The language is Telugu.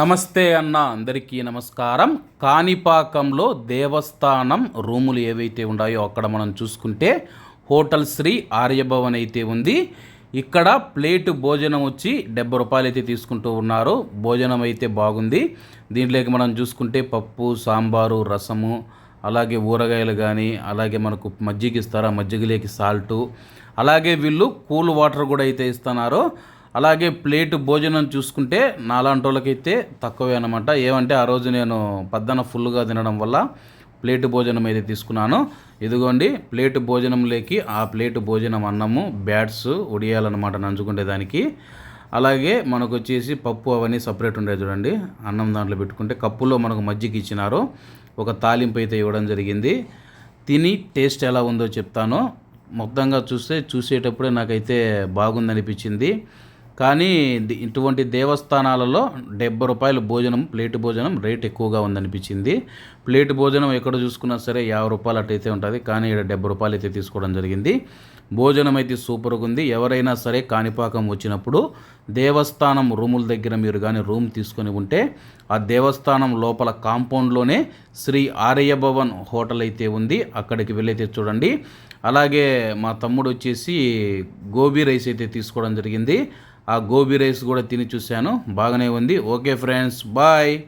నమస్తే అన్న అందరికీ నమస్కారం. కాణిపాకంలో దేవస్థానం రూములు ఏవైతే ఉన్నాయో అక్కడ మనం చూసుకుంటే హోటల్ శ్రీ ఆర్యభవన్ అయితే ఉంది. ఇక్కడ ప్లేట్ భోజనం వచ్చి డెబ్బై రూపాయలు అయితే తీసుకుంటూ ఉన్నారు. భోజనం అయితే బాగుంది. దీంట్లోకి మనం చూసుకుంటే పప్పు సాంబారు రసము అలాగే ఊరగాయలు కానీ అలాగే మనకు మజ్జిగ ఇస్తారా మజ్జిగలేకి సాల్టు అలాగే వీళ్ళు కూల్ వాటర్ కూడా అయితే ఇస్తున్నారు. అలాగే ప్లేట్ భోజనం చూసుకుంటే నాలాంటి వాళ్ళకైతే తక్కువే అనమాట ఏమంటే ఆ రోజు నేను పద్దన ఫుల్గా తినడం వల్ల ప్లేట్ భోజనం అయితే తీసుకున్నాను. ఇదిగోండి ప్లేట్ భోజనంలోకి ఆ ప్లేట్ భోజనం అన్నము బ్యాట్స్ ఉడియాలన్నమాట నంచుకునే దానికి అలాగే మనకు వచ్చేసి పప్పు అవన్నీ సపరేట్ ఉండే చూడండి. అన్నం దాంట్లో పెట్టుకుంటే కప్పులో మనకు మజ్జిగ ఇచ్చినారు. ఒక తాలింపు అయితే ఇవ్వడం జరిగింది. తిని టేస్ట్ ఎలా ఉందో చెప్తాను. మొత్తంగా చూస్తే చూసేటప్పుడే నాకైతే బాగుందనిపించింది. కానీ ఇటువంటి దేవస్థానాలలో డెబ్బై రూపాయలు భోజనం ప్లేట్ భోజనం రేట్ ఎక్కువగా ఉందనిపించింది. ప్లేట్ భోజనం ఎక్కడ చూసుకున్నా సరే యాభై రూపాయలు అటైతే ఉంటుంది కానీ ఇక్కడ డెబ్బై రూపాయలు అయితే తీసుకోవడం జరిగింది. భోజనం అయితే సూపర్గా ఉంది. ఎవరైనా సరే కాణిపాకం వచ్చినప్పుడు దేవస్థానం రూముల దగ్గర మీరు కానీ రూమ్ తీసుకొని ఉంటే ఆ దేవస్థానం లోపల కాంపౌండ్లోనే శ్రీ ఆర్యభవన్ హోటల్ అయితే ఉంది. అక్కడికి వెళ్ళైతే చూడండి. అలాగే మా తమ్ముడు వచ్చేసి గోబీ రైస్ అయితే తీసుకోవడం జరిగింది. ఆ గోబీ రైస్ కూడా తిని చూశాను. బాగానే ఉంది. Okay friends bye.